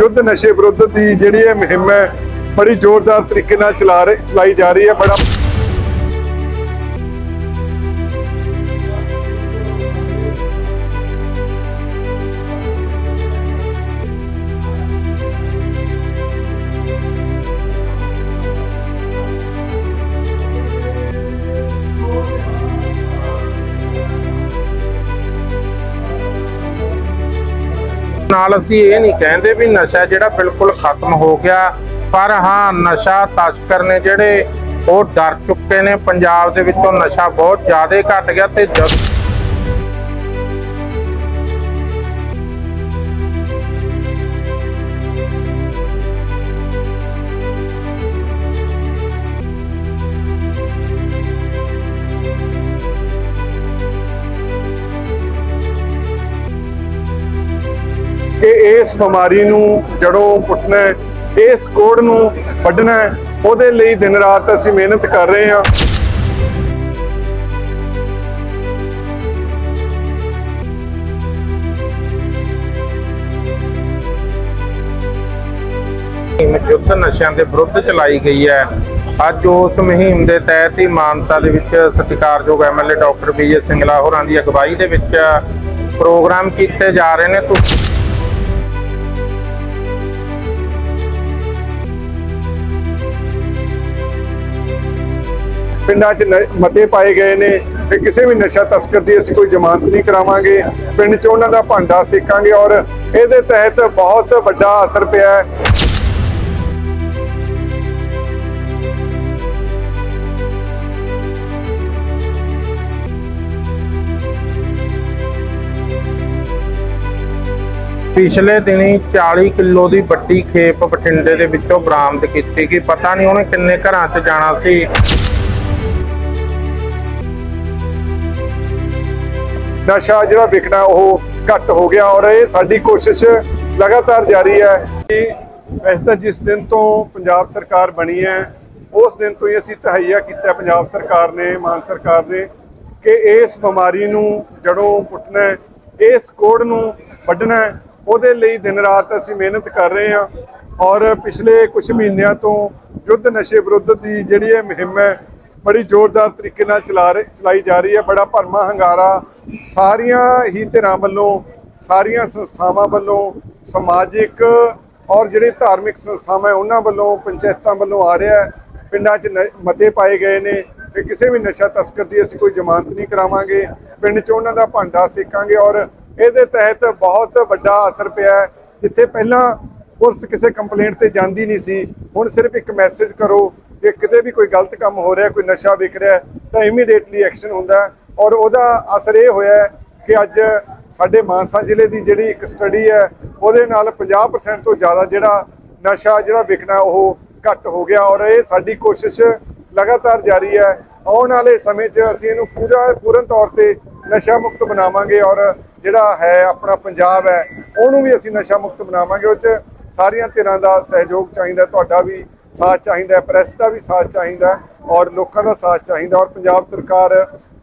ਯੁੱਧ ਨਸ਼ੇ ਵਿਰੁੱਧ ਦੀ ਜਿਹੜੀ ਇਹ ਮੁਹਿੰਮ ਹੈ, ਬੜੀ ਜ਼ੋਰਦਾਰ ਤਰੀਕੇ ਨਾਲ ਚਲਾ ਰਹੀ ਚਲਾਈ ਜਾ ਰਹੀ ਹੈ। ਬੜਾ ਨਾਲ ਅਸੀਂ ਇਹ ਨਹੀਂ ਕਹਿੰਦੇ ਵੀ ਨਸ਼ਾ ਜਿਹੜਾ ਬਿਲਕੁਲ ਖਤਮ ਹੋ ਗਿਆ, ਪਰ ਹਾਂ, ਨਸ਼ਾ ਤਸਕਰ ਨੇ ਜਿਹੜੇ ਉਹ ਡਰ ਚੁੱਕੇ ਨੇ। ਪੰਜਾਬ ਦੇ ਵਿੱਚੋਂ ਨਸ਼ਾ ਬਹੁਤ ਜ਼ਿਆਦਾ ਘਟ ਗਿਆ ਤੇ ਜਦ ਕਿ ਇਸ ਬਿਮਾਰੀ ਨੂੰ ਜੜੋਂ ਪੁੱਟਣਾ ਇਸ ਕੋੜ ਨੂੰ ਵੱਢਣਾ ਉਹਦੇ ਲਈ ਦਿਨ ਰਾਤ ਅਸੀਂ ਮਿਹਨਤ ਕਰ ਰਹੇ ਹਾਂ। ਮੁਹਿੰਮ ਯੁੱਧ ਨਸ਼ਿਆਂ ਦੇ ਵਿਰੁੱਧ ਚਲਾਈ ਗਈ ਹੈ। ਅੱਜ ਉਸ ਮੁਹਿੰਮ ਦੇ ਤਹਿਤ ਹੀ ਮਾਨਸਾ ਦੇ ਵਿੱਚ ਸਤਿਕਾਰਯੋਗ ਐਮਐਲਏ ਡਾਕਟਰ ਬੀਜੇ ਸਿੰਗਲਾ ਹੋਰਾਂ ਦੀ ਅਗਵਾਈ ਦੇ ਵਿੱਚ ਪ੍ਰੋਗਰਾਮ ਕੀਤੇ ਜਾ ਰਹੇ ਨੇ। ਤੁਸੀਂ ਪਿੰਡਾਂ 'ਚ ਮਤੇ ਪਾਏ ਗਏ ਨੇ ਕਿ ਕਿਸੇ ਵੀ ਨਸ਼ਾ ਤਸਕਰ ਦੀ ਅਸੀਂ ਕੋਈ ਜ਼ਮਾਨਤ ਨਹੀਂ ਕਰਾਵਾਂਗੇ। ਪਿੰਡ 'ਚ ਉਹਨਾਂ ਦਾ ਭਾਂਡਾ ਸੇਕਾਂਗੇ ਔਰ ਇਹਦੇ ਤਹਿਤ ਬਹੁਤ ਵੱਡਾ ਅਸਰ ਪਿਆ ਹੈ। ਪਿਛਲੇ ਦਿਨੀ 40 ਕਿਲੋ ਦੀ ਵੱਡੀ ਖੇਪ ਬਠਿੰਡੇ ਦੇ ਵਿੱਚੋਂ ਬਰਾਮਦ ਕੀਤੀ ਗਈ। ਪਤਾ ਨਹੀਂ ਉਹਨੇ ਕਿੰਨੇ ਘਰਾਂ 'ਚ ਜਾਣਾ ਸੀ। ਨਸ਼ਾ ਜਿਹੜਾ ਵਿਕਣਾ ਉਹ ਘੱਟ ਹੋ ਗਿਆ ਔਰ ਇਹ ਸਾਡੀ ਕੋਸ਼ਿਸ਼ ਲਗਾਤਾਰ ਜਾਰੀ ਹੈ। ਕਿ ਵੈਸੇ ਤਾਂ ਜਿਸ ਦਿਨ ਤੋਂ ਪੰਜਾਬ ਸਰਕਾਰ ਬਣੀ ਹੈ ਉਸ ਦਿਨ ਤੋਂ ਹੀ ਅਸੀਂ ਤਹਈਆ ਕੀਤਾ ਪੰਜਾਬ ਸਰਕਾਰ ਨੇ ਮਾਨ ਸਰਕਾਰ ਨੇ ਕਿ ਇਸ ਬਿਮਾਰੀ ਨੂੰ ਜੜੋਂ ਪੁੱਟਣਾ ਹੈ, ਇਸ ਕੋੜ ਨੂੰ ਵੱਢਣਾ ਹੈ, ਉਹਦੇ ਲਈ ਦਿਨ ਰਾਤ ਅਸੀਂ ਮਿਹਨਤ ਕਰ ਰਹੇ ਹਾਂ ਔਰ ਪਿਛਲੇ ਕੁਝ ਮਹੀਨਿਆਂ ਤੋਂ ਯੁੱਧ ਨਸ਼ੇ ਵਿਰੁੱਧ ਦੀ ਜਿਹੜੀ ਇਹ ਮੁਹਿੰਮ ਹੈ ਬੜੀ ਜ਼ੋਰਦਾਰ ਤਰੀਕੇ ਨਾਲ ਚਲਾ ਰਹੇ ਚਲਾਈ ਜਾ ਰਹੀ ਹੈ। ਬੜਾ ਭਰਮਾ ਹੰਗਾਰਾ ਸਾਰੀਆਂ ਹੀ ਧਿਰਾਂ ਵੱਲੋਂ, ਸਾਰੀਆਂ ਸੰਸਥਾਵਾਂ ਵੱਲੋਂ, ਸਮਾਜਿਕ ਔਰ ਜਿਹੜੇ ਧਾਰਮਿਕ ਸੰਸਥਾਵਾਂ ਉਹਨਾਂ ਵੱਲੋਂ, ਪੰਚਾਇਤਾਂ ਵੱਲੋਂ ਆ ਰਿਹਾ ਹੈ। ਪਿੰਡਾਂ 'ਚ ਨ- ਮਤੇ ਪਾਏ ਗਏ ਨੇ ਕਿ ਕਿਸੇ ਵੀ ਨਸ਼ਾ ਤਸਕਰ ਦੀ ਅਸੀਂ ਕੋਈ ਜ਼ਮਾਨਤ ਨਹੀਂ ਕਰਾਵਾਂਗੇ। ਪਿੰਡ 'ਚ ਉਹਨਾਂ ਦਾ ਭਾਂਡਾ ਸੇਕਾਂਗੇ ਔਰ ਇਹਦੇ ਤਹਿਤ ਬਹੁਤ ਵੱਡਾ ਅਸਰ ਪਿਆ ਹੈ। ਜਿੱਥੇ ਪਹਿਲਾਂ ਪੁਲਿਸ ਕਿਸੇ ਕੰਪਲੇਂਟ ਤੇ ਜਾਂਦੀ ਨਹੀਂ ਸੀ। ਹੁਣ ਸਿਰਫ ਇੱਕ ਮੈਸੇਜ ਕਰੋ ਕਿ ਕਿਤੇ ਵੀ ਕੋਈ ਗਲਤ ਕੰਮ ਹੋ ਰਿਹਾ, ਕੋਈ ਨਸ਼ਾ ਵਿਕ ਰਿਹਾ, ਤਾਂ ਇਮੀਡੀਏਟਲੀ ਐਕਸ਼ਨ ਹੁੰਦਾ ਔਰ ਉਹਦਾ ਅਸਰ ਇਹ ਹੋਇਆ ਕਿ ਅੱਜ ਸਾਡੇ ਮਾਨਸਾ ਜ਼ਿਲ੍ਹੇ ਦੀ ਜਿਹੜੀ ਇੱਕ ਸਟੱਡੀ ਹੈ, ਉਹਦੇ ਨਾਲ 50% ਤੋਂ ਜ਼ਿਆਦਾ ਜਿਹੜਾ ਨਸ਼ਾ ਜਿਹੜਾ ਵਿਕਣਾ, ਉਹ ਘੱਟ ਹੋ ਗਿਆ। ਔਰ ਇਹ ਸਾਡੀ ਕੋਸ਼ਿਸ਼ ਲਗਾਤਾਰ ਜਾਰੀ ਹੈ। ਆਉਣ ਵਾਲੇ ਸਮੇਂ 'ਚ ਅਸੀਂ ਇਹਨੂੰ ਪੂਰਾ, ਪੂਰਨ ਤੌਰ ਤੇ ਨਸ਼ਾ ਮੁਕਤ ਬਣਾਵਾਂਗੇ ਔਰ ਜਿਹੜਾ ਹੈ, ਆਪਣਾ ਪੰਜਾਬ ਹੈ, ਉਹਨੂੰ ਵੀ ਅਸੀਂ ਨਸ਼ਾ ਮੁਕਤ ਬਣਾਵਾਂਗੇ। ਉਹ 'ਚ ਸਾਰੀਆਂ ਧਿਰਾਂ ਦਾ ਸਹਿਯੋਗ ਚਾਹੀਦਾ ਤੁਹਾਡਾ ਵੀ ਸਾਥ ਚਾਹੀਦਾ ਹੈ, ਪ੍ਰੈਸ ਦਾ ਵੀ ਸਾਥ ਚਾਹੀਦਾ ਔਰ ਲੋਕਾਂ ਦਾ ਸਾਥ ਚਾਹੀਦਾ ਔਰ ਪੰਜਾਬ ਸਰਕਾਰ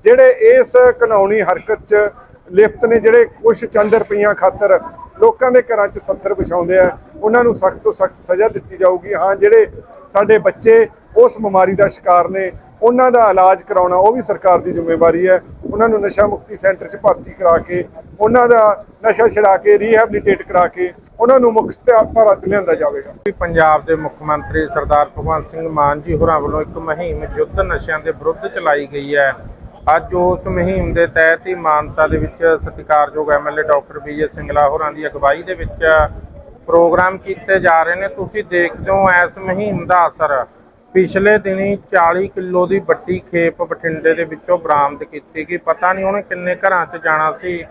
ਜਿਹੜੇ ਇਸ ਕਾਨੂੰਨੀ ਹਰਕਤ 'ਚ ਲਿਪਤ ਨੇ, ਜਿਹੜੇ ਕੁਝ ਚੰਦ ਰੁਪਈਆਂ ਖਾਤਰ ਲੋਕਾਂ ਦੇ ਘਰਾਂ 'ਚ ਸੱਤਰ ਵਿਛਾਉਂਦੇ ਆ, ਉਹਨਾਂ ਨੂੰ ਸਖਤ ਤੋਂ ਸਖਤ ਸਜ਼ਾ ਦਿੱਤੀ ਜਾਊਗੀ। ਹਾਂ, ਜਿਹੜੇ ਸਾਡੇ ਬੱਚੇ ਉਸ ਬਿਮਾਰੀ ਦਾ ਸ਼ਿਕਾਰ ਨੇ, ਉਹਨਾਂ ਦਾ ਇਲਾਜ ਕਰਾਉਣਾ, ਉਹ ਵੀ ਸਰਕਾਰ ਦੀ ਜ਼ਿੰਮੇਵਾਰੀ ਹੈ। ਉਹਨਾਂ ਨੂੰ ਨਸ਼ਾ ਮੁਕਤੀ ਸੈਂਟਰ 'ਚ ਭਰਤੀ ਕਰਾ ਕੇ, ਉਹਨਾਂ ਦਾ ਨਸ਼ਾ ਛੁਡਾ ਕੇ, ਰੀਹੈਬਿਲਿਟੇਟ ਕਰਾ ਕੇ ਉਹਨਾਂ ਨੂੰ ਮੁੱਖ ਧਾਰਾ 'ਚ ਲਿਆਂਦਾ ਜਾਵੇਗਾ। ਪੰਜਾਬ ਦੇ ਮੁੱਖ ਮੰਤਰੀ ਸਰਦਾਰ ਭਗਵੰਤ ਸਿੰਘ ਮਾਨ ਜੀ ਹੋਰਾਂ ਵੱਲੋਂ ਇੱਕ ਮੁਹਿੰਮ ਯੁੱਧ ਨਸ਼ਿਆਂ ਦੇ ਵਿਰੁੱਧ ਚਲਾਈ ਗਈ ਹੈ। ਅੱਜ ਉਸ ਮੁਹਿੰਮ ਦੇ ਤਹਿਤ ਹੀ ਮਾਨਸਾ ਦੇ ਵਿੱਚ ਸਤਿਕਾਰਯੋਗ ਐਮਐਲਏ ਡਾਕਟਰ ਵਿਜੇ ਸਿੰਗਲਾ ਹੋਰਾਂ ਦੀ ਅਗਵਾਈ ਦੇ ਵਿੱਚ ਪ੍ਰੋਗਰਾਮ ਕੀਤੇ ਜਾ ਰਹੇ ਨੇ। ਤੁਸੀਂ ਦੇਖਦੇ ਹੋ ਇਸ ਮੁਹਿੰਮ ਦਾ ਅਸਰ। ਪਿਛਲੇ ਦਿਨੀ 40 ਕਿਲੋ ਦੀ ਵੱਡੀ ਖੇਪ ਬਠਿੰਡੇ ਦੇ ਵਿੱਚੋਂ ਬਰਾਮਦ ਕੀਤੀ ਗਈ। ਪਤਾ ਨਹੀਂ ਉਹਨੇ ਕਿੰਨੇ ਘਰਾਂ 'ਚ ਜਾਣਾ ਸੀ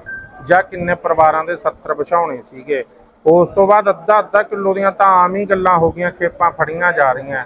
ਜਾਂ ਕਿੰਨੇ ਪਰਿਵਾਰਾਂ ਦੇ 70 ਵਿਛਾਉਣੇ ਸੀਗੇ। ਉਸ ਤੋਂ ਬਾਅਦ ਅੱਧਾ ਅੱਧਾ ਕਿਲੋ ਦੀਆਂ ਤਾਂ ਆਮ ਹੀ ਗੱਲਾਂ ਹੋ ਗਈਆਂ, ਖੇਪਾਂ ਫੜੀਆਂ ਜਾ ਰਹੀਆਂ।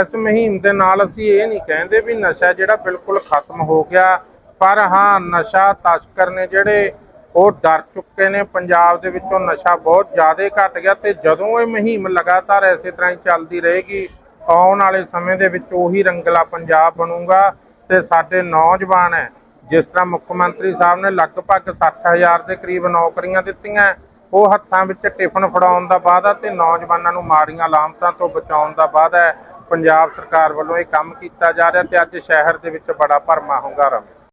ਇਸ ਮੁਹਿੰਮ ਦੇ ਨਾਲ ਅਸੀਂ ਇਹ ਨਹੀਂ ਕਹਿੰਦੇ ਵੀ ਨਸ਼ਾ ਜਿਹੜਾ ਬਿਲਕੁਲ ਖਤਮ ਹੋ ਗਿਆ, ਪਰ ਹਾਂ, ਨਸ਼ਾ ਤਸਕਰ ਨੇ ਜਿਹੜੇ ਉਹ ਡਰ ਚੁੱਕੇ ਨੇ। ਪੰਜਾਬ ਦੇ ਵਿੱਚੋਂ ਨਸ਼ਾ ਬਹੁਤ ਜ਼ਿਆਦਾ ਘਟ ਗਿਆ ਤੇ ਜਦੋਂ ਇਹ ਮੁਹਿੰਮ ਲਗਾਤਾਰ ਇਸੇ ਤਰ੍ਹਾਂ ਹੀ ਚੱਲਦੀ ਰਹੇਗੀ, ਆਉਣ ਵਾਲੇ ਸਮੇਂ ਦੇ ਵਿੱਚ ਉਹੀ ਰੰਗਲਾ ਪੰਜਾਬ ਬਣੂਗਾ ਤੇ ਸਾਡੇ ਨੌਜਵਾਨ ਹੈ, ਜਿਸ ਤਰ੍ਹਾਂ ਮੁੱਖ ਮੰਤਰੀ ਸਾਹਿਬ ਨੇ ਲਗਭਗ 60000 ਦੇ ਕਰੀਬ ਨੌਕਰੀਆਂ ਦਿੱਤੀਆਂ। ਉਹ ਹੱਥਾਂ ਵਿੱਚ ਟਿਫਨ ਫੜਾਉਣ ਦਾ ਵਾਅਦਾ ਤੇ ਨੌਜਵਾਨਾਂ ਨੂੰ ਮਾੜੀਆਂ ਲਾਮਤਾਂ ਤੋਂ ਬਚਾਉਣ ਦਾ ਵਾਅਦਾ ਹੈ। ਪੰਜਾਬ ਸਰਕਾਰ ਵੱਲੋਂ ਇਹ ਕੰਮ ਕੀਤਾ ਜਾ ਰਿਹਾ ਤੇ ਅੱਜ ਸ਼ਹਿਰ ਦੇ ਵਿੱਚ ਬੜਾ ਭਰਮਾ ਹੁੰਗਾਰਾ।